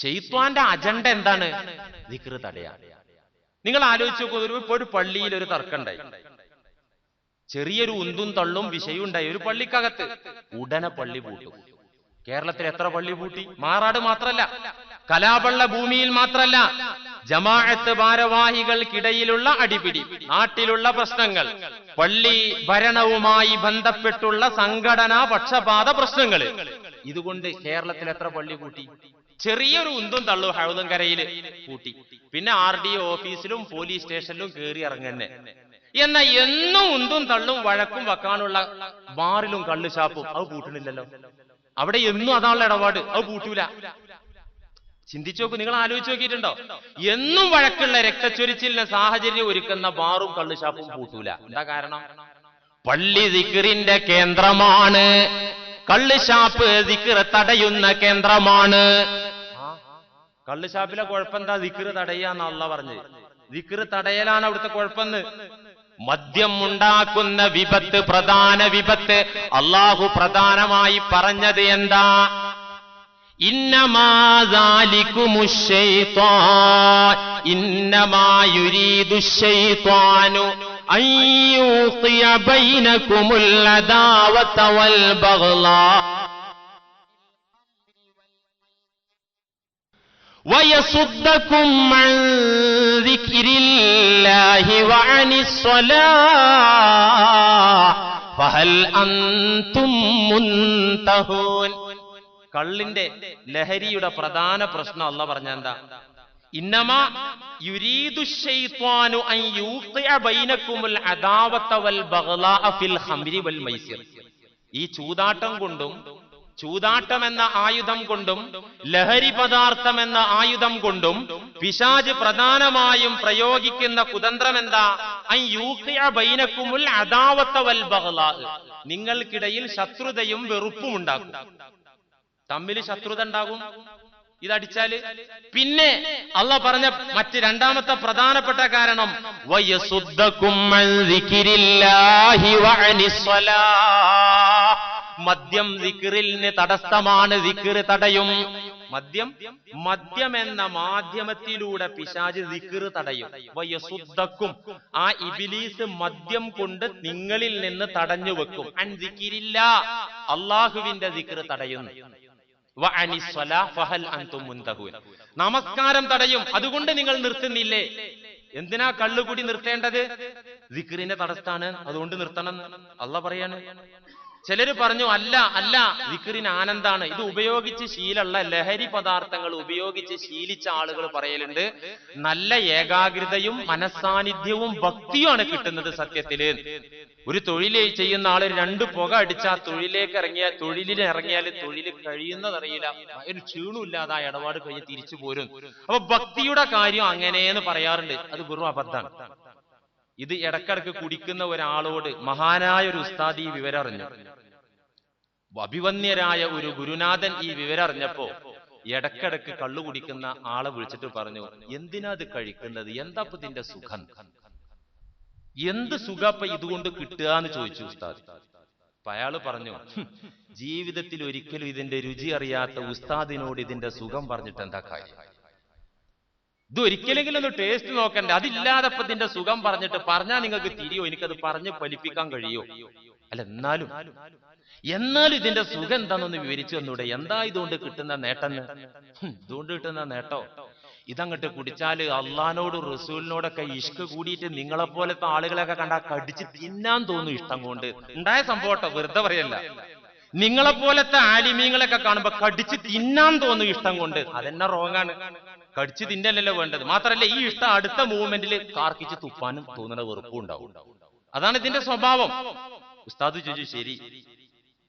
ഷെയ്ത്വാന്റെ agenda എന്താണ്? ദിക്റ് തടയാ നിങ്ങൾ ആലോചിച്ച് നോക്കൂ ഒരു പള്ളിയിൽ ഒരു തർക്കമുണ്ടായി. ചെറിയൊരു ഉന്തും തള്ളും വിഷയവും ഉണ്ടായി. ഒരു പള്ളിക്കകത്ത് ഉടനെ പള്ളി പൂട്ടും. കേരളത്തിൽ എത്ര പള്ളി പൂട്ടി? മാറാട് മാത്രല്ല. കലാപള്ള ഭൂമിയിൽ മാത്രല്ല. ജമാഅത്ത് ഭാരവാഹികൾക്കിടയിലുള്ള അടിപിടി നാട്ടിലുള്ള പ്രശ്നങ്ങൾ പള്ളി ഭരണവുമായി ബന്ധപ്പെട്ടുള്ള സംഘടനാ പക്ഷപാത പ്രശ്നങ്ങൾ. ഇതുകൊണ്ട് കേരളത്തിൽ എത്ര പള്ളി കൂട്ടി ചെറിയൊരു ഉന്തും തള്ളു ഹഴുതങ്കരയിൽ കരയിൽ കൂട്ടി. പിന്നെ ആർ ഡി ഓഫീസിലും പോലീസ് സ്റ്റേഷനിലും കയറി ഇറങ്ങന്നെ. എന്നാ എന്നും ഉന്തും തള്ളും വഴക്കും വെക്കാനുള്ള ബാറിലും കള്ളു ഷാപ്പും അത് പൂട്ടണില്ലല്ലോ. അവിടെ എന്നും അതാണുള്ള ഇടപാട് അത് പൂട്ടൂല. ചിന്തിച്ചു നോക്കൂ നിങ്ങൾ ആലോചിച്ച് നോക്കിയിട്ടുണ്ടോ? എന്നും വഴക്കുള്ള രക്തച്ചൊരിച്ചിലിന് സാഹചര്യം ഒരുക്കുന്ന ബാറും കള്ളു ചാപ്പും പൂട്ടൂല. എന്താ കാരണം? പള്ളി ദിക്കറിന്റെ കേന്ദ്രമാണ്. കള്ള് ഷാപ്പ് ദിക്റ് തടയുന്ന കേന്ദ്രമാണ്. കള്ളുഷാപ്പിലെ കുഴപ്പമെന്താ ദിക്കറ് തടയാന്ന് അള്ള പറഞ്ഞത്. ദിക്കറ് തടയലാണ് അവിടുത്തെ കുഴപ്പമെന്ന് മദ്യം ഉണ്ടാക്കുന്ന വിപത്ത് പ്രധാന വിപത്ത് അള്ളാഹു പ്രധാനമായി പറഞ്ഞത് എന്താ? ഇന്നമാരിക്കുമുഷൈത്വാനുരീദുഷൈത്വാനു അയ്യൂത്തിയ ബഹ്ലാ ويصدكم عن ذكر الله وعن الصلاة فهل أنتم منتهون കള്ളിന്റെ ലഹരിയുടെ പ്രധാന പ്രശ്നം അല്ല പറഞ്ഞ എന്താ ഇന്നമാ യുരീദു ശൈത്വാനു അൻ യൂഖിഅ ബൈനക്കുമുൽ അദാവത വൽ ബഗ്ളാഅ ഫിൽ ഖംരി വൽ മൈസിർ ഈ ചൂതാട്ടം കൊണ്ടും ചൂതാട്ടം എന്ന ആയുധം കൊണ്ടും ലഹരി പദാർത്ഥം എന്ന ആയുധം കൊണ്ടും പിശാജ് പ്രധാനമായും പ്രയോഗിക്കുന്ന കുതന്ത്രം എന്താ ബൈനക്കുമുൽ നിങ്ങൾക്കിടയിൽ ശത്രുതയും വെറുപ്പും ഉണ്ടാകും തമ്മിൽ ശത്രുത ഉണ്ടാകും. ഇതടിച്ചാൽ പിന്നെ അള്ള പറഞ്ഞ മറ്റ് രണ്ടാമത്തെ പ്രധാനപ്പെട്ട കാരണം വയസുദ്ധക്കും മദ്യം വിക്രിലിന് തടസ്സമാണ് ദിക്റ് തടയും. മദ്യം? മദ്യം എന്ന മാധ്യമത്തിലൂടെ പിശാജ് ദിക്റ് തടയും. വയസുദ്ധക്കും ആ ഇബിലീസ് മദ്യം കൊണ്ട് നിങ്ങളിൽ നിന്ന് തടഞ്ഞു വെക്കും. അൻ ദിക്രില്ല അള്ളാഹുവിന്റെ ദിക്റ് തടയുന്നു. നമസ്കാരം തടയും. അതുകൊണ്ട് നിങ്ങൾ നിർത്തുന്നില്ലേ? എന്തിനാ കള്ളുകൂടി നിർത്തേണ്ടത്? ദിക്റിന്റെ തടസ്സാണ്. അതുകൊണ്ട് നിർത്തണം. അല്ല പറയാണ് ചിലര് പറഞ്ഞു അല്ല അല്ല വിക്രിന് ആനന്ദാണ്. ഇത് ഉപയോഗിച്ച് ശീലമുള്ള ലഹരി പദാർത്ഥങ്ങൾ ഉപയോഗിച്ച് ശീലിച്ച ആളുകൾ പറയലുണ്ട്. നല്ല ഏകാഗ്രതയും മനസ്സാന്നിധ്യവും ഭക്തിയുമാണ് കിട്ടുന്നത് സത്യത്തിൽ. ഒരു തൊഴിൽ ചെയ്യുന്ന ആൾ രണ്ട് പുക അടിച്ച തൊഴിലേക്ക് ഇറങ്ങിയ തൊഴിലിൽ ഇറങ്ങിയാൽ തൊഴിൽ കഴിയുന്നതറിയില്ല. ഒരു ക്ഷീണമില്ലാതെ ആ ഇടപാട് കഴിഞ്ഞ് തിരിച്ചു പോരും. അപ്പൊ ഭക്തിയുടെ കാര്യം അങ്ങനെയെന്ന് പറയാറുണ്ട്. അത് വെറും അബദ്ധാണ് ഇത് ഇടക്കിടക്ക് കുടിക്കുന്ന ഒരാളോട് മഹാനായ ഒരു ഉസ്താദ് ഈ വിവരം അറിഞ്ഞു അഭിവന്യരായ ഒരു ഗുരുനാഥൻ ഈ വിവരം അറിഞ്ഞപ്പോ ഇടക്കിടക്ക് കള്ളു കുടിക്കുന്ന ആളെ വിളിച്ചിട്ട് പറഞ്ഞു എന്തിനാ ഇത് കഴിക്കുന്നത്? എന്താപ്പൊ ഇതിന്റെ സുഖം? എന്ത് സുഖപ്പ ഇതുകൊണ്ട് കിട്ടുക എന്ന് ചോദിച്ചു ഉസ്താദ്. അപ്പൊ അയാൾ പറഞ്ഞു ജീവിതത്തിൽ ഒരിക്കലും ഇതിന്റെ രുചി അറിയാത്ത ഉസ്താദിനോട് ഇതിന്റെ സുഖം പറഞ്ഞിട്ട് എന്താ കാര്യം? ഇത് ഒരിക്കലെങ്കിലും ഒന്ന് ടേസ്റ്റ് നോക്കണ്ടേ? അതില്ലാതെ ഇപ്പൊ ഇതിന്റെ സുഖം പറഞ്ഞിട്ട് പറഞ്ഞാൽ നിങ്ങൾക്ക് തിരിയോ? എനിക്കത് പറഞ്ഞ് ഫലിപ്പിക്കാൻ കഴിയോ? അല്ല എന്നാലും എന്നാലും ഇതിന്റെ സുഖം എന്താണെന്ന് വിവരിച്ചു തന്നൂടെ? എന്താ ഇതുകൊണ്ട് കിട്ടുന്ന നേട്ടം? ഇതുകൊണ്ട് കിട്ടുന്ന നേട്ടോ? ഇതങ്ങട്ട് കുടിച്ചാൽ അള്ളഹാനോടും റസൂലിനോടൊക്കെ ഇഷ്ക കൂടിയിട്ട് നിങ്ങളെ പോലത്തെ ആളുകളെയൊക്കെ കണ്ടാ കടിച്ച് തിന്നാൻ തോന്നും ഇഷ്ടം കൊണ്ട്. ഉണ്ടായ സംഭവട്ടോ വെറുതെ പറയല്ല. നിങ്ങളെ പോലത്തെ ആലിമീങ്ങളൊക്കെ കാണുമ്പോ കടിച്ച് തിന്നാൻ തോന്നും ഇഷ്ടം കൊണ്ട്. അതെന്നെ റോങ്ങാണ് കടിച്ച് തിന്നല്ലല്ലോ വേണ്ടത്. മാത്രല്ല ഈ ഇഷ്ടം അടുത്ത മൂവ്മെന്റിൽ കാർക്കിച്ച് തുപ്പാനും തോന്നുന്ന വെറുപ്പും ഉണ്ടാവും. അതാണ് ഇതിന്റെ സ്വഭാവം. ഉസ്താദ് ചോദിച്ചു ശരി.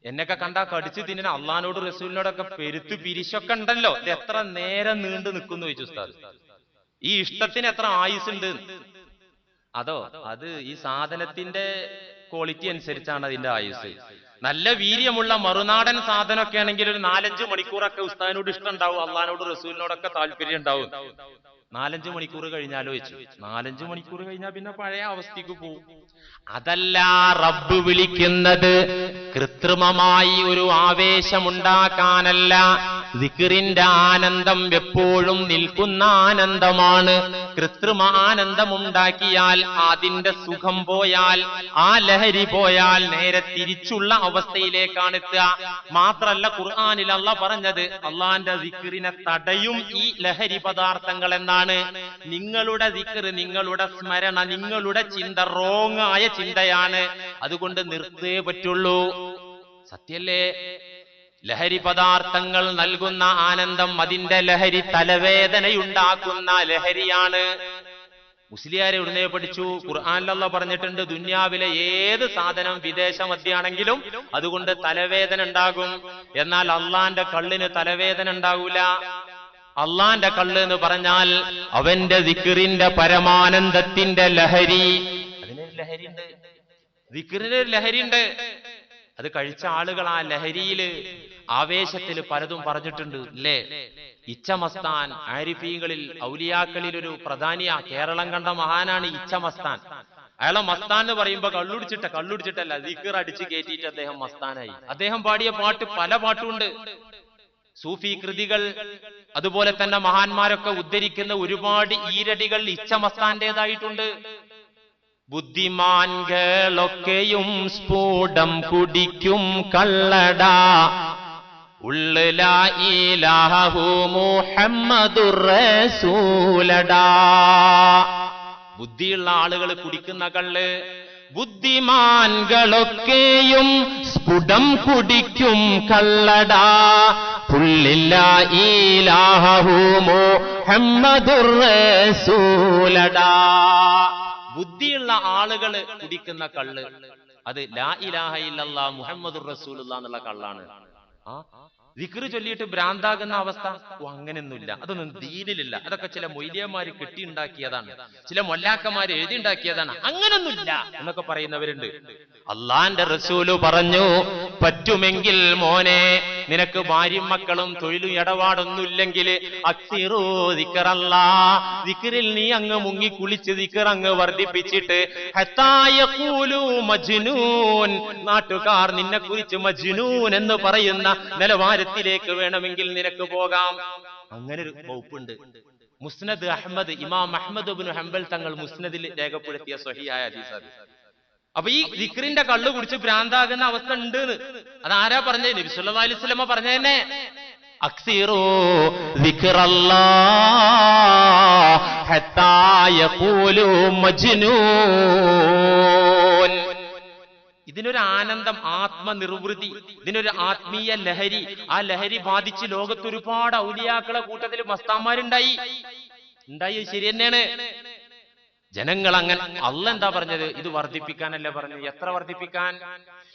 എന്നൊക്കെ കണ്ടാ കടിച്ചു തിന്നിന് അള്ളഹാനോട് റസൂലിനോടൊക്കെ പെരുത്ത് പിരിശൊക്കെ ഉണ്ടല്ലോ. ഇത് എത്ര നേരം നീണ്ടു നിൽക്കുന്നു ചോദിച്ചു ഉസ്താദ്. ഈ ഇഷ്ടത്തിന് എത്ര ആയുസുണ്ട് അതോ അത് ഈ സാധനത്തിന്റെ ക്വാളിറ്റി അനുസരിച്ചാണ് അതിന്റെ ആയുസ് നല്ല വീര്യമുള്ള മറുനാടൻ സാധനമൊക്കെ ആണെങ്കിൽ ഒരു നാലഞ്ച് മണിക്കൂറൊക്കെ ഉസ്താദിനോട് ഇഷ്ടം ഉണ്ടാവും അള്ളഹാനോട് റസൂലിനോടൊക്കെ താല്പര്യം ഉണ്ടാവും. നാലഞ്ച് മണിക്കൂർ കഴിഞ്ഞാലോ വെച്ചു നാലഞ്ച് മണിക്കൂർ കഴിഞ്ഞാൽ പിന്നെ പഴയ അവസ്ഥക്ക് പോവും. അതല്ല റബ്ബ് വിളിക്കുന്നത് കൃത്രിമമായി ഒരു ആവേശമുണ്ടാക്കാനല്ല. ദിക്റിന്റെ ആനന്ദം എപ്പോഴും നിൽക്കുന്ന ആനന്ദമാണ്. കൃത്രിമ ആനന്ദമുണ്ടാക്കിയാൽ അതിന്റെ സുഖം പോയാൽ ആ ലഹരി പോയാൽ നേരെ തിരിച്ചുള്ള അവസ്ഥയിലേക്കാണ് എത്തുക. മാത്രല്ല ഖുർആാനിൽ അല്ല പറഞ്ഞത് അള്ളാന്റെ ദിക്റിനെ തടയും ഈ ലഹരി പദാർത്ഥങ്ങൾ എന്നാണ്. നിങ്ങളുടെ ദിക്റ് നിങ്ങളുടെ സ്മരണ നിങ്ങളുടെ ചിന്ത റോങ് ആയ ചിന്തയാണ്. അതുകൊണ്ട് നിർത്തേ പറ്റുള്ളൂ. സത്യല്ലേ? ലഹരി പദാർത്ഥങ്ങൾ നൽകുന്ന ആനന്ദം അതിന്റെ ലഹരി തലവേദനയുണ്ടാക്കുന്ന ലഹരിയാണ്. മുസ്ലിയാരെ ഉടനെ പഠിച്ചു. ഖുർആാനിലല്ല പറഞ്ഞിട്ടുണ്ട് ദുന്യാവിലെ ഏത് സാധനം വിദേശ മദ്യാണെങ്കിലും അതുകൊണ്ട് തലവേദന ഉണ്ടാകും. എന്നാൽ അള്ളാന്റെ കള്ളിന് തലവേദന ഉണ്ടാകൂല അള്ളാന്റെ കള്ള് എന്ന് പറഞ്ഞാൽ അവന്റെ ദിക്കിറിന്റെ പരമാനന്ദത്തിന്റെ ലഹരി. അതിനൊരു ലഹരിയുണ്ട്. ദിക്റിന് ഒരു ലഹരിയുണ്ട്. അത് കഴിച്ച ആളുകൾ ആ ലഹരിയിൽ. ആവേശത്തിൽ പലതും പറഞ്ഞിട്ടുണ്ട് അല്ലേ ഇച്ചമസ്താൻ ആരിഫീങ്ങളിൽ ഔലിയാക്കളിൽ ഒരു പ്രധാനിയ കേരളം കണ്ട മഹാനാണ് ഇച്ചമസ്താൻ അയാളെ മസ്താൻ എന്ന് പറയുമ്പോ കള്ളുടിച്ചിട്ട കള്ളുടിച്ചിട്ടല്ല ദിക്കർ അടിച്ച് കയറ്റിയിട്ട് അദ്ദേഹം മസ്താനായി. അദ്ദേഹം പാടിയ പാട്ട് പല പാട്ടുണ്ട് സൂഫി കൃതികൾ അതുപോലെ തന്നെ മഹാന്മാരൊക്കെ ഉദ്ധരിക്കുന്ന ഒരുപാട് ഈരടികൾ ഇച്ഛമസ്താന്റേതായിട്ടുണ്ട് ബുദ്ധിമാൻകളൊക്കെയും സ്ഫോടം കുടിക്കും കള്ളടാ. ബുദ്ധിയുള്ള ആളുകൾ കുടിക്കുന്ന കള്ള് ബുദ്ധിമാൻകളൊക്കെയും സ്ഫുടം കുടിക്കും കള്ളടാ. പുള്ളില്ല ഈലാഹൂമോ റസൂലടാ. ബുദ്ധിയുള്ള ആളുകൾ കുടിക്കുന്ന കള്ള് അത് ലാ ഇലാഹ ഇല്ലല്ലാ മുഹമ്മദുർ റസൂലുള്ള എന്നുള്ള കള്ളാണ്. ആ വിക്റ് ചൊല്ലിയിട്ട് ഭ്രാന്താകുന്ന അവസ്ഥ? ഓ അങ്ങനെയൊന്നുമില്ല. അതൊന്നും ദീനിലില്ല. അതൊക്കെ ചില മൊയ്ലിയന്മാര് കെട്ടിയുണ്ടാക്കിയതാണ്. ചില മൊല്ലാക്കന്മാര് എഴുതിയുണ്ടാക്കിയതാണ്. അങ്ങനൊന്നുമില്ല എന്നൊക്കെ പറയുന്നവരുണ്ട്. അള്ളാന്റെ റസൂൽ പറഞ്ഞു പറ്റുമെങ്കിൽ മോനെ നിനക്ക് ഭാര്യയും മക്കളും തൊഴിലും ഇടപാടൊന്നുമില്ലെങ്കിൽ അക്സിറോ ദിക്കറല്ല ദിക്കറിൽ നീ അങ്ങ് മുങ്ങി കുളിച്ച് ദിക്കർ അങ്ങ് വർദ്ധിപ്പിച്ചിട്ട് മജ്നൂൻ. നാട്ടുകാർ നിന്നെ കുറിച്ച് മജ്നൂൻ എന്ന് പറയുന്ന നിലവാരത്തിലേക്ക് വേണമെങ്കിൽ നിനക്ക് പോകാം. അങ്ങനെ ഒരു വകുപ്പുണ്ട്. മുസ്നദ് അഹമ്മദ് ഇമാം അഹമ്മദ് ബിൻ ഹംബൽ തങ്ങൾ മുസ്നദിൽ രേഖപ്പെടുത്തിയ സ്വഹിയായ ഹദീസ് അപ്പൊ ഈ ദിക്റിന്റെ കള്ളു കുടിച്ച് ഭ്രാന്താകുന്ന അവസ്ഥ ഉണ്ട് ആരാ അലൈഹി വസല്ലമ പറഞ്ഞ തന്നെ അക്സിറോ ഹത്താ യഖൂലു മജ്നൂൻ. ഇതിനൊരു ആനന്ദം ആത്മനിർവൃതി ഇതിനൊരു ആത്മീയ ലഹരി. ആ ലഹരി ബാധിച്ച് ലോകത്ത് ഒരുപാട് ഔലിയാക്കളെ കൂട്ടത്തിൽ മസ്താന്മാരുണ്ടായി. ഉണ്ടായി ശരി തന്നെയാണ്. ജനങ്ങൾ അങ്ങനെ അല്ല എന്താ പറഞ്ഞത്? ഇത് വർദ്ധിപ്പിക്കാനല്ലേ പറഞ്ഞത്? എത്ര വർദ്ധിപ്പിക്കാൻ?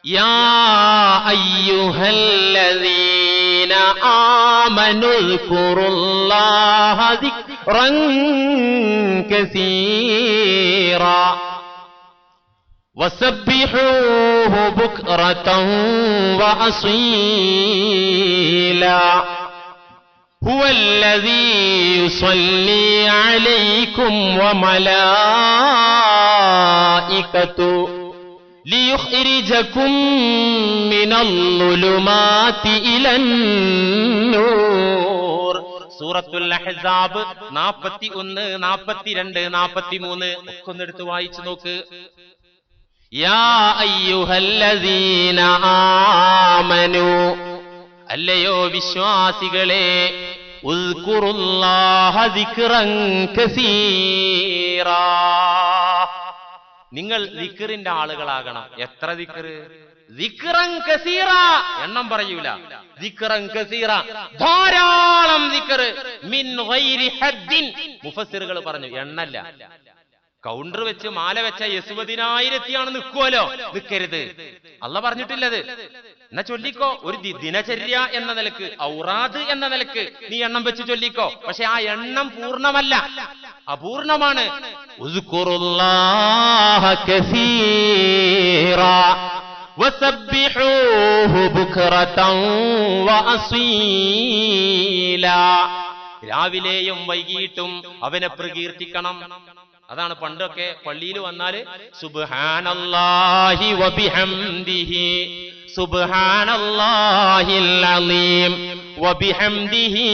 യാ هو الذي يصلي عليكم وملائكته ليخرجكم من الظلمات إلى النور സൂറത്തുൽ അഹ്സാബ് നാപ്പത്തി ഒന്ന് നാപ്പത്തിരണ്ട് നാപ്പത്തി മൂന്ന് ഒക്കെ ഒന്ന് എടുത്ത് വായിച്ചു നോക്ക് യാ അയ്യുഹല്ലദീന ആമനു. അല്ലയോ വിശ്വാസികളെ നിങ്ങൾ ദിക്റിന്റെ ആളുകളാകണം. എത്ര ദിക്റ്? ദിക്റൻ കസീറ. എണ്ണം പറയൂല. ദിക്റൻ കസീറ. ധാരാളം ദിക്റ്. മിൻ മുഫസ്സിറുകൾ പറഞ്ഞു എണ്ണല്ല. കൗണ്ടർ വെച്ച് മാല വെച്ച യസുപതിനായിരത്തിയാണ് നിൽക്കുമല്ലോ നിൽക്കരുത് അല്ല പറഞ്ഞിട്ടില്ലത്. എന്നാ ചൊല്ലിക്കോ. ഒരു ദിനചര്യ എന്ന നിലയ്ക്ക് ഔറാദ് എന്ന നിലയ്ക്ക് നീ എണ്ണം വെച്ച് ചൊല്ലിക്കോ. പക്ഷെ ആ എണ്ണം പൂർണമല്ല. അപൂർണമാണ്. രാവിലെയും വൈകിട്ടും അവനെ പ്രകീർത്തിക്കണം. അതാണ് പണ്ടൊക്കെ പള്ളിയിൽ വന്നാൽ സുബ്ഹാനല്ലാഹി വബിഹംദിഹി സുബ്ഹാനല്ലാഹിൽ അലീം വബിഹംദിഹി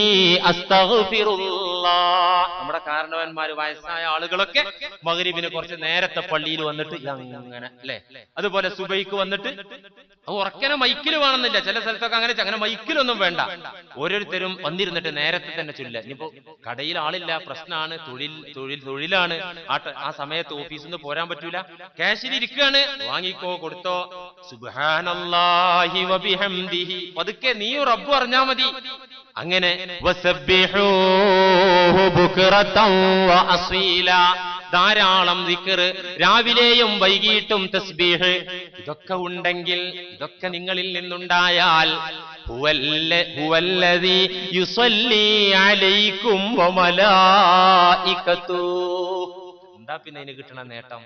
നമ്മുടെ കാരണവന്മാര് വയസ്സായ ആളുകളൊക്കെ മകരീബിന് കുറച്ച് നേരത്തെ പള്ളിയിൽ വന്നിട്ട് അങ്ങനെ അല്ലെ? അതുപോലെ സുബൈക്ക് വന്നിട്ട് അത് ഉറക്കനെ മൈക്കിൽ വേണമെന്നില്ല. ചില സ്ഥലത്തൊക്കെ അങ്ങനെ അങ്ങനെ മൈക്കിലൊന്നും വേണ്ട. ഓരോരുത്തരും വന്നിരുന്നിട്ട് നേരത്തെ തന്നെ ചൊല്ല ഇനിയിപ്പോ കടയിൽ ആളില്ല പ്രശ്നമാണ് തൊഴിൽ തൊഴിൽ തൊഴിലാണ്. ആ സമയത്ത് ഓഫീസിൽ നിന്ന് പോരാൻ പറ്റൂല. ക്യാഷിൽ ഇരിക്കുകയാണ് വാങ്ങിക്കോ കൊടുത്തോ. സുബ്ഹാനല്ലാഹി വബിഹംദിഹി പതുക്കെ നീ റബ്ബു അറിഞ്ഞാ മതി. അങ്ങനെ ധാരാളം ദിക്ർ. രാവിലെയും വൈകിട്ടും തസ്ബീഹ്. ഇതൊക്കെ ഉണ്ടെങ്കിൽ ഇതൊക്കെ നിങ്ങളിൽ നിന്നുണ്ടായാൽ എന്താ പിന്നെ അതിന് കിട്ടണ നേട്ടം?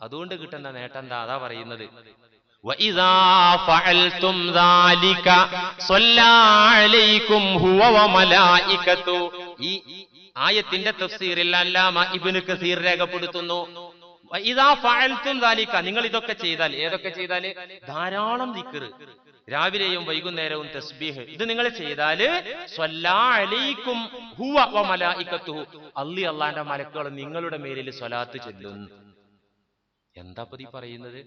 അതുകൊണ്ട് കിട്ടുന്ന നേട്ടം എന്താ? അതാ പറയുന്നത്. ഈ ആയത്തിന്റെ തഫ്സീറിൽ അല്ലാമ ഇബിന് കസീർ രേഖപ്പെടുത്തുന്നു. ഇതാ ഫഴൽത്തും ദാലിക്ക നിങ്ങൾ ഇതൊക്കെ ചെയ്താൽ ഏതൊക്കെ ചെയ്താൽ? ധാരാളം ദിക്കറ് രാവിലെയും വൈകുന്നേരവും തസ്ബീഹ്. ഇത് നിങ്ങൾ ചെയ്താൽ സ്വല്ലാലയിക്കും അള്ളി അള്ളാന്റെ മലക്കുകൾ നിങ്ങളുടെ മേലിൽ സ്വലാത്ത് ചെല്ലുന്നു എന്താ പതി പറയുന്നത്?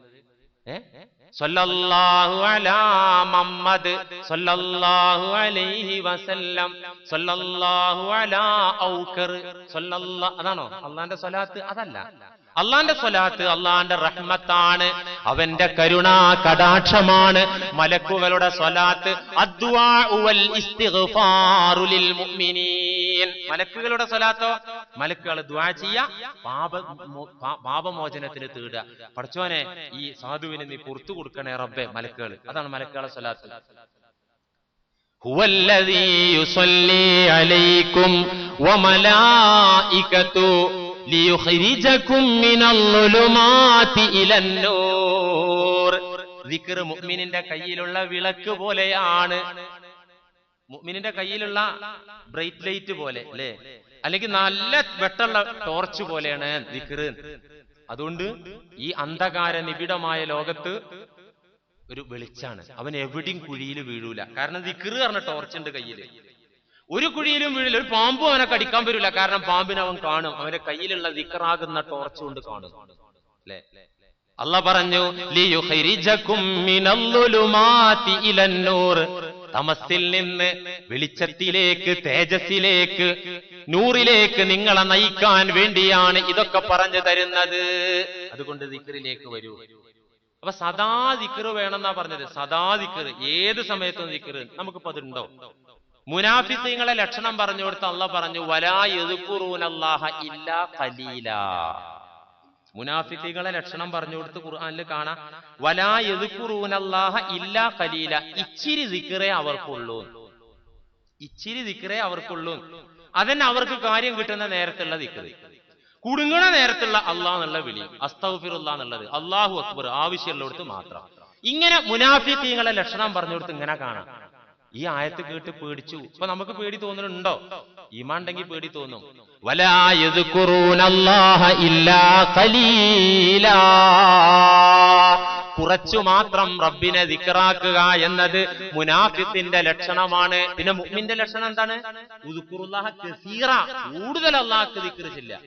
സല്ലല്ലാഹു അലാ മുഹമ്മദ് സല്ലല്ലാഹു അലൈഹി വസല്ലം സല്ലല്ലാഹു അലാ ഔക്കർ സല്ലല്ലാ അതാണോ? അള്ളാന്റെ സ്വലാത്ത് അതല്ല. അള്ളാന്റെ സ്വലാത്ത് അള്ളാന്റെ റഹ്മത്താണ് അവന്റെ കരുണ കടാക്ഷമാണ്. മലക്കുകളുടെ സ്വലാത്ത് അദ്വാ വൽ ഇസ്തിഗ്ഫാറു ലിൽ മുഅ്മിനീൻ. മലക്കുകളുടെ സ്വലാത്തോ മലക്കുകൾ ദുആ ചെയ്യാ പാപ മോ- പാ- പാപമോചനത്തിന് തേടുക പഠിച്ചോനെ ഈ സാധുവിന് നീ പുറത്തു കൊടുക്കണേ റബ്ബെ മലക്കുകൾ അതാണ് മലക്കുകളെ സ്വലാത്ത് هو الذي يصلي عليكم وملائكته ليخرجكم من الظلمات إلى النور ذكر മുഅ്മിനിന്റെ കയ്യിലുള്ള വിളക്ക് പോലെയാണ് മുഅ്മിനിന്റെ കയ്യിലുള്ള ബ്രൈറ്റ് ലൈറ്റ് പോലെ അല്ലേ? അല്ലെങ്കിൽ നല്ല വെട്ടുള്ള ടോർച്ച് പോലെയാണ് ദിക്ർ അതുകൊണ്ട് ഈ അന്ധകാര നിബിഡമായ ലോകത്ത് ഒരു വെളിച്ചാണ്. അവൻ എവിടെയും കുഴിയിൽ വീഴൂല. കാരണം ദിക്ർ പറഞ്ഞ ടോർച്ച് ഉണ്ട് കയ്യിൽ ഒരു കുഴിയിലും വീഴില്ല. ഒരു പാമ്പും അവനെ കടിക്കാൻ വരില്ല കാരണം പാമ്പിനെ അവൻ കാണും. അവന്റെ കയ്യിലുള്ള ദിക്റാകുന്ന ടോർച്ച് കൊണ്ട് കാണും. അല്ലേ? അല്ല പറഞ്ഞു. തമസിൽ നിന്ന് വെളിച്ചത്തിലേക്ക് തേജസ്സിലേക്ക് നൂറിലേക്ക് നിങ്ങളെ നയിക്കാൻ വേണ്ടിയാണ് ഇതൊക്കെ പറഞ്ഞു തരുന്നത്. അതുകൊണ്ട് ദിക്കറിലേക്ക് വരൂ. അപ്പൊ സദാ ദിക്കറ് വേണമെന്നാ പറഞ്ഞത്. സദാ ദിക്കറ് ഏത് സമയത്തും ദിക്കറ് നമുക്കിപ്പോ അതുണ്ടോ? മുനാഫിത്തീങ്ങളെ ലക്ഷണം പറഞ്ഞു കൊടുത്ത അള്ള പറഞ്ഞു വലാ യദ്കുറൂനല്ലാഹ ഇല്ലാ ഖലീലാ. മുനാഫിക്കുകളെ ലക്ഷണം പറഞ്ഞു കൊടുത്ത് ഖുർആനിൽ കാണാം വലാ എതുക്കുറൂനല്ലാഹ ഇല്ലാ ഖലീല. ഇച്ചിരി ദിക്കറേ അവർക്കുള്ളൂ. ഇച്ചിരി ദിക്കറേ അവർക്കുള്ളൂ. അതന്നെ അവർക്ക് കാര്യം കിട്ടുന്ന നേരത്തുള്ള ദിക്കറി കുടുങ്ങണ നേരത്തുള്ള അള്ളാഹ് എന്നുള്ള വിളി അസ്തഫിറുല്ല എന്നുള്ളത് അള്ളാഹു അക്ബർ ആവശ്യമുള്ളിടത്ത് മാത്രം. ഇങ്ങനെ മുനാഫിക്കുകളെ ലക്ഷണം പറഞ്ഞു കൊടുത്ത് ഇങ്ങനെ കാണാം. ഈ ആയത്ത് കേട്ട് പേടിച്ചു. ഇപ്പൊ നമുക്ക് പേടി തോന്നുന്നുണ്ടോ ഈമാൻ ഉണ്ടെങ്കിൽ പേടി തോന്നും. കുറച്ചു മാത്രം റബ്ബിനെ ദിക്റാക്കുക എന്നത് മുനാഫിത്തിന്റെ ലക്ഷണമാണ്. പിന്നെ മുഹ്മിന്റെ ലക്ഷണം എന്താണ്? കൂടുതൽ അള്ളാഹ് ദിക്റിച്ചില്ല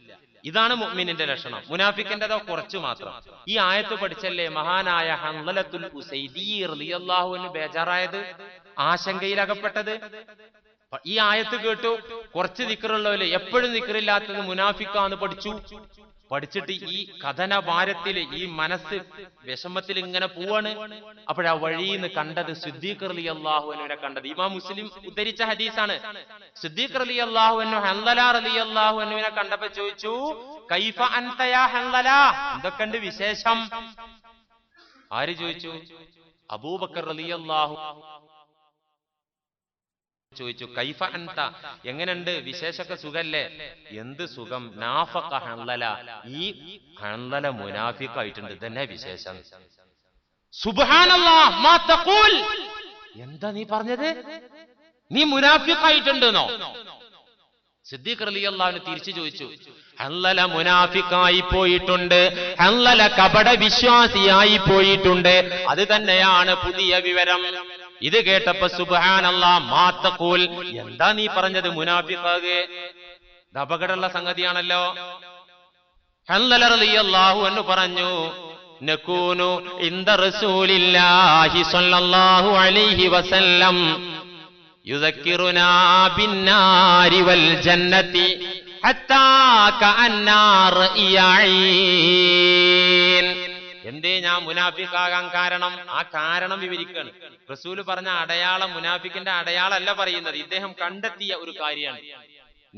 ഇതാണ് മുഅ്മിനിന്റെ ലക്ഷണം. മുനാഫിക്കിന്റെതോ കുറച്ചു മാത്രം. ഈ ആയത്ത് പഠിച്ചല്ലേ മഹാനായ ഹൻലത്തുൽ ഉസൈദി റളിയല്ലാഹു അൻഹു ബേജാറായത്? ആശങ്കയിലകപ്പെട്ടത്? ഈ ആയത്ത് കേട്ടു. കുറച്ച് ദിക്കറുള്ളവര് എപ്പോഴും നിക്കറില്ലാത്തത് മുനാഫിക്കാന്ന് പഠിച്ചു. പഠിച്ചിട്ട് ഈ കഥന ഭാരത്തിൽ ഈ മനസ്സ് വിഷമത്തിൽ ഇങ്ങനെ പോവാണ്. അപ്പോഴാ വഴി എന്ന് കണ്ടത് സിദ്ദീഖ് അലി അള്ളാഹുവിനെ കണ്ടത്. ഇമാം മുസ്ലിം ഉദ്ധരിച്ച ഹദീസാണ്. സിദ്ദീഖ് അലി അള്ളാഹുവിനു ഹന്തലാർ അലി അള്ളാഹുവിനെ കണ്ടപ്പോ ചോദിച്ചു കൈഫ അൻതയാ ഹൻലല എന്തൊക്കെയുണ്ട് വിശേഷം? ആര് ചോദിച്ചു? അബൂബക്കർ അലി അള്ളാഹു ചോദിച്ചു കൈഫ അൻത എങ്ങനെയുണ്ട്? വിശേഷൊക്കെ സുഖല്ലേ? എന്ത് സുഖം? നാഫക്ക ഹൻലല ഈ ഹൻലല മുനാഫിക്കായിട്ടുണ്ട് ഇതന്നെ വിശേഷം? എന്താ നീ പറഞ്ഞത്? നീ മുനാഫിക്കായിട്ടുണ്ടെന്നോ സിദ്ദീഖ് റളിയല്ലാഹു തിരിച്ചു ചോദിച്ചു ഹൻലല മുനാഫിക്കായി പോയിട്ടുണ്ട്. ഹൻലല കപട വിശ്വാസിയായി പോയിട്ടുണ്ട്. അത് തന്നെയാണ് പുതിയ വിവരം. ഇത് കേട്ടപ്പോ സുബാനല്ലാ മാത്തക്കൂൽ. എന്താ നീ പറഞ്ഞത് മുനാഫിക്കാകെ ഇത് അപകടമുള്ള സംഗതിയാണല്ലോ. ഹൻലല റളിയല്ലാഹു എന്ന് പറഞ്ഞു നകൂനു ഇന്ദ റസൂലില്ലാഹി സ്വല്ലല്ലാഹു അലൈഹി വസല്ലം യുദക്കിറുനാ ബിന്നാരി വൽ ജന്നതി ഹത്താ കഅന്നാ റഇയഈൻ എന്തേ ഞാൻ മുനാഫിക്കാകാൻ കാരണം? ആ കാരണം വിവരിക്കാണ്. റസൂൽ പറഞ്ഞ അടയാളം മുനാഫിക്കിന്റെ അടയാളമല്ല പറയുന്നത്. ഇദ്ദേഹം കണ്ടെത്തിയ ഒരു കാര്യമാണ്.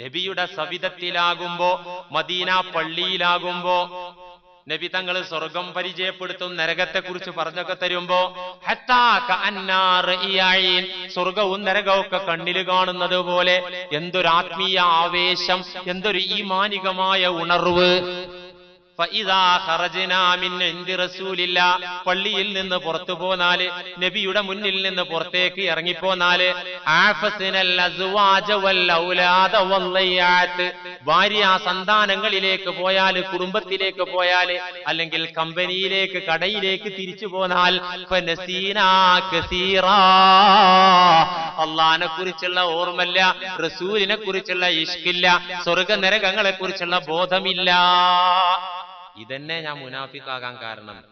നബിയുടെ സവിധത്തിലാകുമ്പോ മദീന പള്ളിയിലാകുമ്പോ നബി തങ്ങൾ സ്വർഗം പരിചയപ്പെടുത്തും നരകത്തെ കുറിച്ച് പറഞ്ഞൊക്കെ തരുമ്പോ സ്വർഗവും നരകവും ഒക്കെ കണ്ണിൽ കാണുന്നത് പോലെ എന്തൊരു ആത്മീയ ആവേശം എന്തൊരു ഈമാനികമായ ഉണർവ്. പള്ളിയിൽ നിന്ന് പുറത്തു പോന്നാൽ നബിയുടെ മുന്നിൽ നിന്ന് പുറത്തേക്ക് ഇറങ്ങിപ്പോന്നാൽ ഭാര്യ സന്താനങ്ങളിലേക്ക് പോയാൽ കുടുംബത്തിലേക്ക് പോയാൽ അല്ലെങ്കിൽ കമ്പനിയിലേക്ക് കടയിലേക്ക് തിരിച്ചു പോന്നാൽ അള്ളഹാനെ കുറിച്ചുള്ള ഓർമ്മല്ല റസൂലിനെ കുറിച്ചുള്ള ഇഷ്കില്ല സ്വർഗ നരകങ്ങളെ കുറിച്ചുള്ള ബോധമില്ല. ഇതന്നെ ഞാൻ മുനാഫിക്കാകാൻ കാരണം.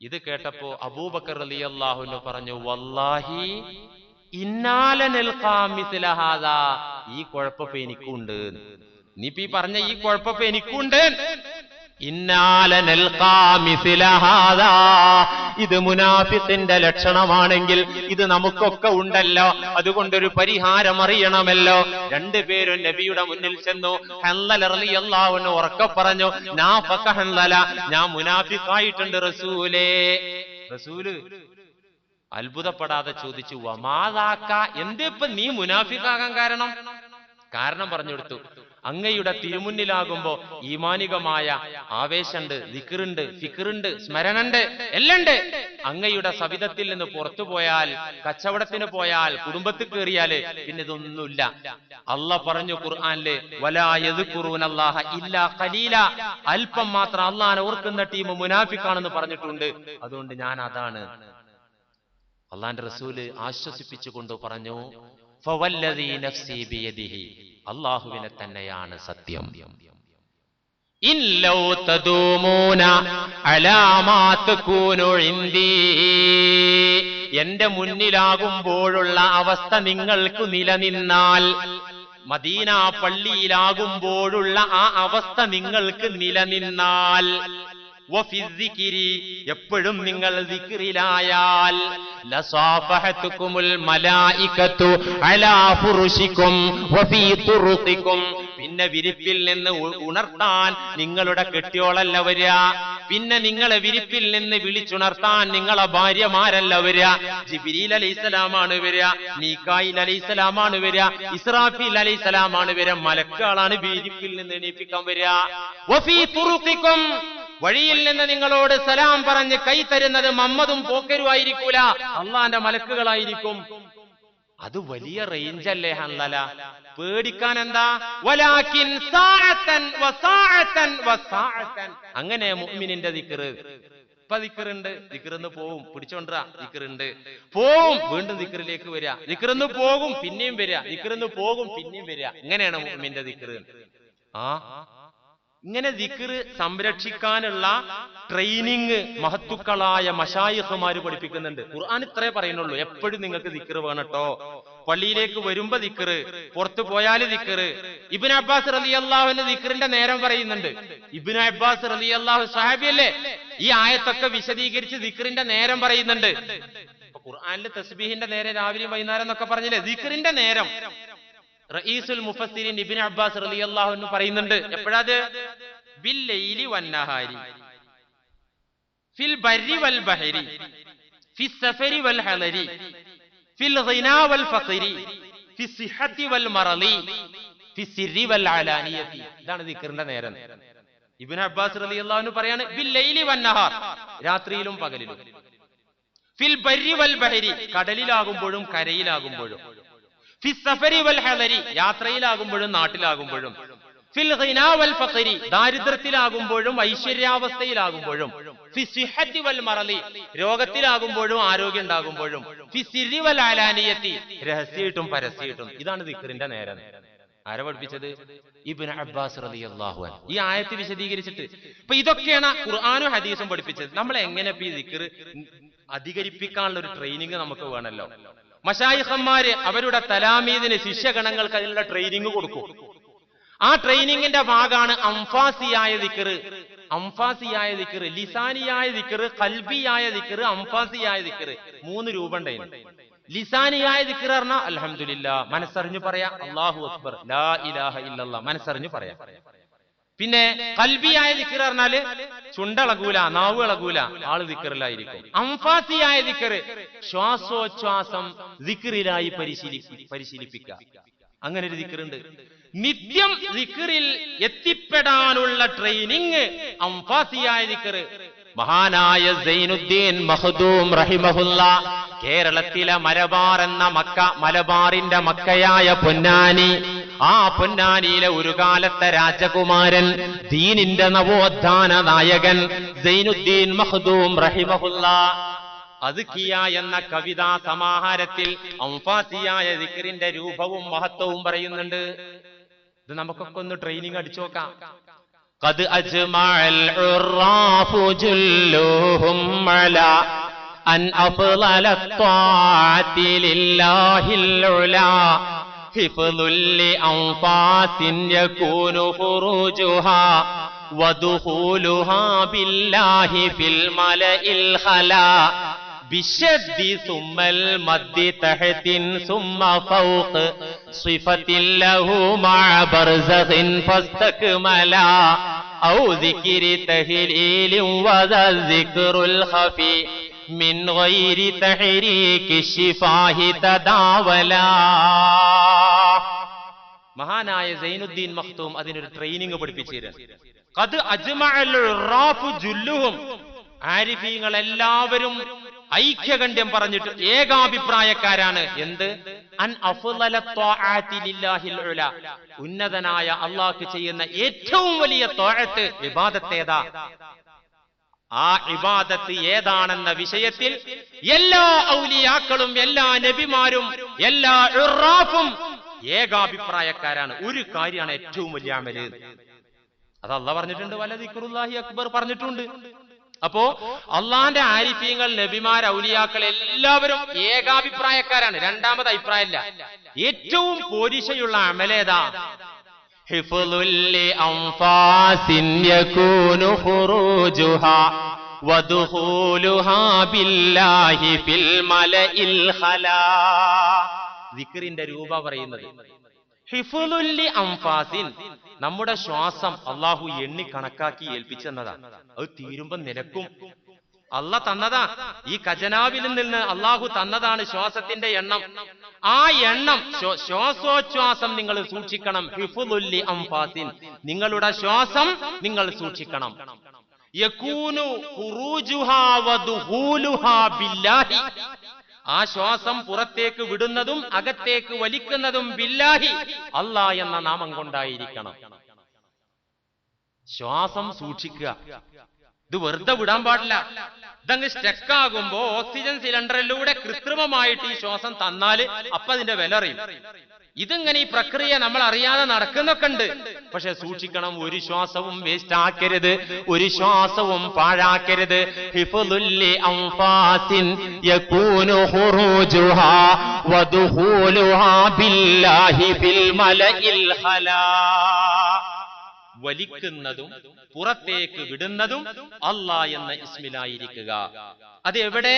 ഇത് കേട്ടപ്പോ അബൂബക്കർ അലി അള്ളാഹു പറഞ്ഞു വല്ലാഹി ഇന്നാലഹാദ ഈ കുഴപ്പ എനിക്കുണ്ട്. നീ ഈ പറഞ്ഞ ഈ കുഴപ്പപ്പോ എനിക്കുണ്ട്. ഇത് മുനാഫിത്തിന്റെ ലക്ഷണമാണെങ്കിൽ ഇത് നമുക്കൊക്കെ ഉണ്ടല്ലോ. അതുകൊണ്ടൊരു പരിഹാരം അറിയണമല്ലോ രണ്ടുപേരും നബിയുടെ മുന്നിൽ ചെന്നു. ഹെല്ലലറിയല്ലാവുന്ന് ഉറക്കെ പറഞ്ഞു നാ ഫക്ക ഹെല്ലല ഞാൻ മുനാഫിക്കായിട്ടുണ്ട് റസൂലേ. റസൂൽ അത്ഭുതപ്പെടാതെ ചോദിച്ചു വമാതാക്ക എന്തിപ്പ നീ മുനാഫിക്കാകാൻ കാരണം? കാരണം പറഞ്ഞു കൊടുത്തു അങ്ങയുടെ തിരുമുന്നിലാകുമ്പോ ഈമാനികമായ ആവേശമുണ്ട് ദിക്കറുണ്ട് ഫിക്കറുണ്ട് സ്മരണുണ്ട് ഉണ്ട് അങ്ങയുടെ സവിധത്തിൽ നിന്ന് പുറത്തു പോയാൽ കച്ചവടത്തിന് പോയാൽ കുടുംബത്തിൽ കയറിയാൽ പിന്നെ ഇതൊന്നുമില്ല. അല്ല പറഞ്ഞു ഖുർആാനിൽ ഖുറൂനല്ലാഹ ഇല്ല ഖലീല. അല്പം മാത്രം അള്ളാനെ ഓർക്കുന്ന ടീം മുനാഫിക്കാണെന്ന് പറഞ്ഞിട്ടുണ്ട്. അതുകൊണ്ട് ഞാൻ അതാണ്. അള്ളാന്റെ റസൂൽ ആശ്വസിപ്പിച്ചുകൊണ്ട് പറഞ്ഞു ഫവല്ലദീ നഫ്സി അള്ളാഹുവിനെ തന്നെയാണ് സത്യം. എന്റെ മുന്നിലാകുമ്പോഴുള്ള അവസ്ഥ നിങ്ങൾക്ക് നിലനിന്നാൽ മദീന പള്ളിയിലാകുമ്പോഴുള്ള ആ അവസ്ഥ നിങ്ങൾക്ക് നിലനിന്നാൽ എപ്പോഴും നിങ്ങൾ ദിക്റിലായാൽ പിന്നെ വിരിപ്പിൽ നിന്ന് ഉണർത്താൻ നിങ്ങളുടെ കെട്ടിയോളല്ല വരിക പിന്നെ നിങ്ങളെ വിരിപ്പിൽ നിന്ന് വിളിച്ചുണർത്താൻ നിങ്ങളെ ഭാര്യമാരല്ല വരിക ജിബിരിൽ അലൈസലാമാണ് വരിക മീക്കായിൽ അലൈസലാമാണ് വരിക ഇസ്രാഫിൽ അലൈസലാമാണ് വരിക മലക്കാളാണ് വിരിപ്പിൽ നിന്ന് എണീപ്പിക്കാൻ വരിക വഴിയിൽ നിന്ന് നിങ്ങളോട് സലാം പറഞ്ഞ് കൈ തരുന്നത് മമ്മതും പോക്കരുമായിരിക്കൂല അള്ളാന്റെ മലക്കുകളായിരിക്കും. അത് വലിയ റേഞ്ച് അല്ലേ ഹൻലല പേടിക്കാൻ എന്താ അങ്ങനെ മുഅ്മിനിന്റെ ദിക്റ്. ഇപ്പൊ ദിക്കറുണ്ട് ദിക്കറിന്ന് പോവും. പിടിച്ചോണ്ടാ ദിക്കറുണ്ട് പോവും. വീണ്ടും ദിക്കറിലേക്ക് വരിക ദിക്കറിന്ന് പോകും. പിന്നെയും വരിക ദിക്കറിന്ന് പോകും. പിന്നെയും വരിക ഇങ്ങനെയാണ് മുഅ്മിന്റെ ദിക്കറ് ആ? ഇങ്ങനെ ദിക്റ് സംരക്ഷിക്കാനുള്ള ട്രെയിനിങ് മഹത്തുക്കളായ മഷായിഹുമാർ പഠിപ്പിക്കുന്നുണ്ട്. ഖുർആൻ ഇത്രേ പറയുന്നുള്ളൂ. എപ്പോഴും നിങ്ങൾക്ക് ദിക്റ് വേണട്ടോ പള്ളിയിലേക്ക് വരുമ്പോ ദിക്റ് പുറത്തു പോയാൽ ദിക്റ്. ഇബിൻ അബ്ബാസ് റലി അള്ളാഹുവിന്റെ ദിക്റിന്റെ നേരം പറയുന്നുണ്ട്. ഇബിൻ അബ്ബാസ് റലി അള്ളാഹു ഈ ആയത്തൊക്കെ വിശദീകരിച്ച് ദിക്റിന്റെ നേരം പറയുന്നുണ്ട്. ഖുർആനിൽ തസ്ബീഹിന്റെ നേരെ രാവിലെ വൈകുന്നേരം എന്നൊക്കെ പറഞ്ഞില്ലേ? ദിക്റിന്റെ നേരം. റഈസുൽ മുഫസ്സിരിൻ ഇബ്നു അബ്ബാസ് റളിയല്ലാഹു അൻഹു പറയുന്നുണ്ട്. എപ്പോഴാത്? ബിൽ ലൈലി വന്നഹാരി ഫിൽ ബർരി വൽ ബഹരി. ഫി സഫരി വൽ ഹലരി ഫിൽ ഗിനാ വൽ ഫഖരി. ഫി സിഹത്തി വൽ മറളി ഫി സിരി വൽ അലാനിയതി ഇതാണ് ദിക്റിന്റെ നേരം. ഇബ്നു അബ്ബാസ് റളിയല്ലാഹു പറയാണ് ബിൽ ലൈലി വന്നഹാർ രാത്രിയിലും പകലിലും. ഫിൽ ബർരി വൽ ബഹരി. കടലിലാകുമ്പോഴും കരയിലാകുമ്പോഴും. ഫി സഫരി വൽ ഹലരി യാത്രയിലാകുമ്പോഴും നാട്ടിലാകുമ്പോഴും. ഫിൽ വൽ ഫഖരി. ദാരിദ്ര്യത്തിലാകുമ്പോഴും ഐശ്വര്യാവസ്ഥയിലാകുമ്പോഴും. ഫി സിഹത്തി വൽ മറലി. രോഗത്തിലാകുമ്പോഴും ആരോഗ്യം ഉണ്ടാകുമ്പോഴും ഫി സിരി വൽ ആലാനിയത്തി. രഹസ്യമായിട്ടും പരസ്യമായിട്ടും. ഇതാണ് ദിക്കറിന്റെ നേരം. ആരെ പഠിപ്പിച്ചത്? ഇബ്നു അബ്ബാസ് അൻഹു. ഈ ആയത്ത് വിശദീകരിച്ചിട്ട്. ഇപ്പൊ ഇതൊക്കെയാണ് ഖുർആാനും ഹദീസും പഠിപ്പിച്ചത്. നമ്മൾ എങ്ങനെ ഈ ദിക്കർ അധികരിപ്പിക്കാനുള്ള ഒരു ട്രെയിനിങ് നമുക്ക് വേണമല്ലോ. മഷായിഖന്മാര് അവരുടെ തലാമീദിന് ശിഷ്യഗണങ്ങൾക്ക് അതിനുള്ള ട്രെയിനിങ് കൊടുക്കും. ആ ട്രെയിനിങ്ങിന്റെ ഭാഗമാണ് അംഫാസിയായ ദിക്കറ് അംഫാസിയായ ദിക്കറ് ലിസാനിയായ ദിക്കറ് കൽബിയായ ദിക്കറ് അംഫാസിയായ ദിക്കറ് മൂന്ന് രൂപ ലിസാനിയായ ദിക്കറ് പറഞ്ഞാൽ അലഹമില്ല മനസ്സറിഞ്ഞു പറയാ അള്ളാഹു അക്ബർ ലാ ഇലാഹ ഇല്ലല്ലാ മനസ്സറിഞ്ഞു പറയാം. പിന്നെ കൽബിയായ ദിക്കർ പറഞ്ഞാൽ ചുണ്ടളകൂല നാവ് ഇളകൂല ആൾ ദിക്കറിലായിരിക്കും അംഫാസിയായ ദിക്കർ ശ്വാസോച്ഛ്വാസം ദിക്കറിലായി പരിശീലി പരിശീലിപ്പിക്കുക അങ്ങനെ ഒരു ദിക്കറുണ്ട് നിത്യം ദിക്കറിൽ എത്തിപ്പെടാനുള്ള ട്രെയിനിങ് അംഫാസിയായ ദിക്കർ മഹാനായ സൈനുദ്ദീൻ മഹദൂം റഹിമഹുല്ല കേരളത്തിലെ മലബാർ എന്ന മക്ക മലബാറിന്റെ മക്കയായ പൊന്നാനി ആ പൊന്നാനിയിലെ ഒരു കാലത്തെ രാജകുമാരൻ ദീനിന്റെ നവോത്ഥാന നായകൻ സൈനുദ്ദീൻ മഹദൂം റഹിമഹുല്ല അതുക്കിയ എന്ന കവിതാ സമാഹാരത്തിൽ അംഫാസിയായ ദിക്റിന്റെ രൂപവും മഹത്വവും പറയുന്നുണ്ട് ഇത് നമുക്കൊക്കെ ഒന്ന് ട്രെയിനിങ് അടിച്ചു നോക്കാം قد أجمع العراف جلهم على أن أفضل الطاعة لله العلا حفظ لأنفاس يكون خروجها ودخولها بالله في الملأ الخلا. بالشد ثم المد تحت ثم فوق صفة له مع برزخ فاستكملا. أو ذكر تهليل وذا الذكر الخفي. من غير تحريك الشفاه تداولا മഹാനായ സൈനുദ്ദീൻ മഖ്തൂം അതിനൊരു ട്രെയിനിങ് പഠിപ്പിച്ചിരുന്നു കത് അജ്മഅൽ ജുല്ലുഹും ആരിഫീങ്ങൾ എല്ലാവരും ഐക്യകണ്ഠ്യം പറഞ്ഞിട്ട് ഏകാഭിപ്രായക്കാരാണ് എന്ത് അൻ അഫ്ളല ത്വാഅത്തി ലില്ലാഹിൽ ഉല ഉന്നതനായ അള്ളാഹ്ക്ക് ചെയ്യുന്ന ഏറ്റവും വലിയ ത്വാഅത്ത് ഇബാദത്തേതാ ആ ഇബാദത്ത് ഏതാണെന്ന വിഷയത്തിൽ എല്ലാ ഔലിയാക്കളും എല്ലാ നബിമാരും എല്ലാ ഇറാഫും ഏകാഭിപ്രായക്കാരാണ്. ഒരു കാര്യമാണ് ഏറ്റവും വലിയ അമൽ. അത് പറഞ്ഞിട്ടുണ്ട് വല ദിക്റുല്ലാഹി അക്ബർ പറഞ്ഞിട്ടുണ്ട്. അപ്പോ അള്ളാന്റെ ആരിഫ്യങ്ങൾ നബിമാർ ഔലിയാക്കൾ എല്ലാവരും ഏകാഭിപ്രായക്കാരാണ്. രണ്ടാമത് അഭിപ്രായമല്ല. ഏറ്റവും പോരിശയുള്ള അമലേതാ? حفظ لأنفاس يكون خروجها ودخولها بالله في الملأ الخلا ദിക്റിന്റെ രൂപ പറയുന്നത് ഹിഫുലുല്ലി അംഫാസിൻ നമ്മുടെ ശ്വാസം അള്ളാഹു എണ്ണി കണക്കാക്കി ഏൽപ്പിച്ചെന്നതാണ് അത് തീരുമ്പോ നിലക്കും അല്ല തന്നതാ. ഈ ഖജനാവിൽ നിന്ന് അള്ളാഹു തന്നതാണ് ശ്വാസത്തിന്റെ എണ്ണം. ആ എണ്ണം ശ്വ- ശ്വാസോച്ഛ്വാസം നിങ്ങൾ സൂക്ഷിക്കണം. ഹിഫുലുല്ലി അംഫാസിൻ. നിങ്ങളുടെ ശ്വാസം നിങ്ങൾ സൂക്ഷിക്കണം. ബില്ലാഹി. ആ ശ്വാസം പുറത്തേക്ക് വിടുന്നതും അകത്തേക്ക് വലിക്കുന്നതും ബില്ലാഹി. അല്ല എന്ന നാമം കൊണ്ടായിരിക്കണം. ശ്വാസം സൂക്ഷിക്കുക. ഇത് വെറുതെ വിടാൻ പാടില്ല. ഇതങ്ങ് സ്റ്റക്ക് ആകുമ്പോ ഓക്സിജൻ സിലിണ്ടറിലൂടെ കൃത്രിമമായിട്ട് ഈ ശ്വാസം തന്നാൽ അപ്പൊ അതിന്റെ വില അറിയും. ഇതിങ്ങനെ ഈ പ്രക്രിയ നമ്മൾ അറിയാതെ നടക്കുന്നൊക്കെ ഉണ്ട്. പക്ഷെ സൂക്ഷിക്കണം ഒരു ശ്വാസവും വേസ്റ്റ് ആക്കരുത്. ഒരു ശ്വാസവും പാഴാക്കരുത്. ഹിഫ്ളുല്ലി വലിക്കുന്നതും പുറത്തേക്ക് വിടുന്നതും അല്ല എന്ന ഇസ്മിലായിരിക്കുക. അത് എവിടെ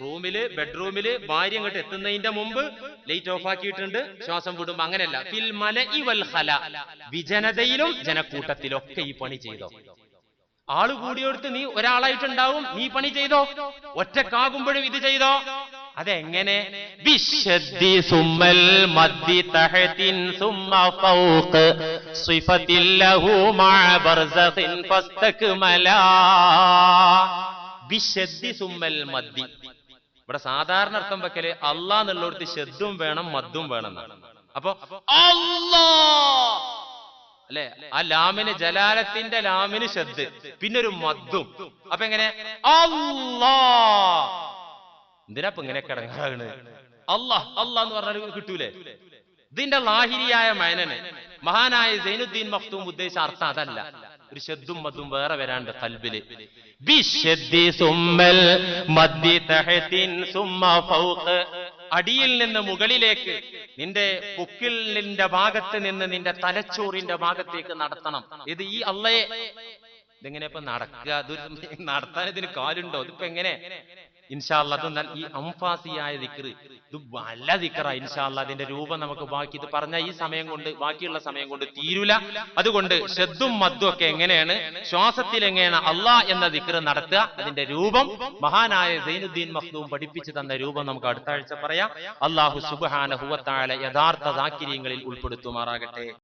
റൂമിൽ ബെഡ്റൂമിൽ ഭാര്യ ഇങ്ങോട്ട് എത്തുന്നതിന്റെ മുമ്പ് ലൈറ്റ് ഓഫ് ആക്കിയിട്ടുണ്ട് ശ്വാസം വിടും അങ്ങനെയല്ല. ഫിൽ ഇവൽ ഹല വിജനതയിലും ജനക്കൂട്ടത്തിലൊക്കെ ഈ പണി ചെയ്തോ. ആൾ കൂടിയെടുത്ത് നീ ഒരാളായിട്ടുണ്ടാവും നീ പണി ചെയ്തോ? ഒറ്റക്കാകുമ്പോഴും ഇത് ചെയ്തോ? അതെങ്ങനെ? ബിശ്ശദ്ദി സുമ്മൽ മദ്ദി തഹതിൻ സുമ്മ ഫൗഖ്. സിഫത്തിൻ ലഹു മഅ ബർസഖിൻ ഫസ്തക്മലാ ബിശ്ശദ്ദി സുമ്മൽ മദ്ദി. ഇവിടെ സാധാരണ അർത്ഥം വെക്കൽ അള്ളാ എന്നുള്ളടത്ത് ശ്രദ്ധും വേണം മദ്ദും വേണം എന്നാണ്. അപ്പൊ അല്ലാ. അല്ലെ? ആ ലാമിന് ജലാലത്തിന്റെ ലാമിന് ശബ്ദ് പിന്നെ ഒരു മദ്ദും. അപ്പൊ എങ്ങനെ? അല്ലാ. എന്തിനാ ഇപ്പൊ ഇങ്ങനെ കിടങ്ങാണ് അള്ളാഹ് അല്ലാ എന്ന് പറഞ്ഞാൽ കിട്ടൂലേ? ഇതിന്റെ ലാഹിരിയായ മയനന് മഹാനായ സൈനുദ്ദീൻ മഖ്തൂം ഉദ്ദേശിച്ച അർത്ഥം അതല്ല. ഒരു ശബ്ദും മതും വേറെ വരാണ്ട് കൽബിൽ. അടിയിൽ നിന്ന് മുകളിലേക്ക് നിന്റെ പുക്കിലിന്റെ ഭാഗത്ത് നിന്ന് നിന്റെ തലച്ചോറിന്റെ ഭാഗത്തേക്ക് നടത്തണം. ഇത് ഈ അള്ളയെ ഇതെങ്ങനെ ഇപ്പൊ നടക്കുക? നടത്താൻ ഇതിന് കാലുണ്ടോ? ഇതിപ്പോ എങ്ങനെ? ഇൻഷാല്ല ഈ അംഫാസിയായ ദിക്റ് ഇത് വല്ല ദിക്റ ഇൻഷാല്ല അതിന്റെ രൂപം നമുക്ക് ബാക്കി ഇത് പറഞ്ഞ ഈ സമയം കൊണ്ട് ബാക്കിയുള്ള സമയം കൊണ്ട് തീരൂല. അതുകൊണ്ട് ഷദ്ദും മദ്ദും ഒക്കെ എങ്ങനെയാണ്? ശ്വാസത്തിൽ എങ്ങനെയാണ് അള്ളാ എന്ന ദിക്റ് നടത്തുക? അതിന്റെ രൂപം മഹാനായ സൈനുദ്ദീൻ മഖ്ദൂം പഠിപ്പിച്ചു തന്ന രൂപം നമുക്ക് അടുത്ത ആഴ്ച പറയാം. അള്ളാഹു സുബാന ഹുവത്തായ യഥാർത്ഥ ദാക്കിര്യങ്ങളിൽ ഉൾപ്പെടുത്തുമാറാകട്ടെ.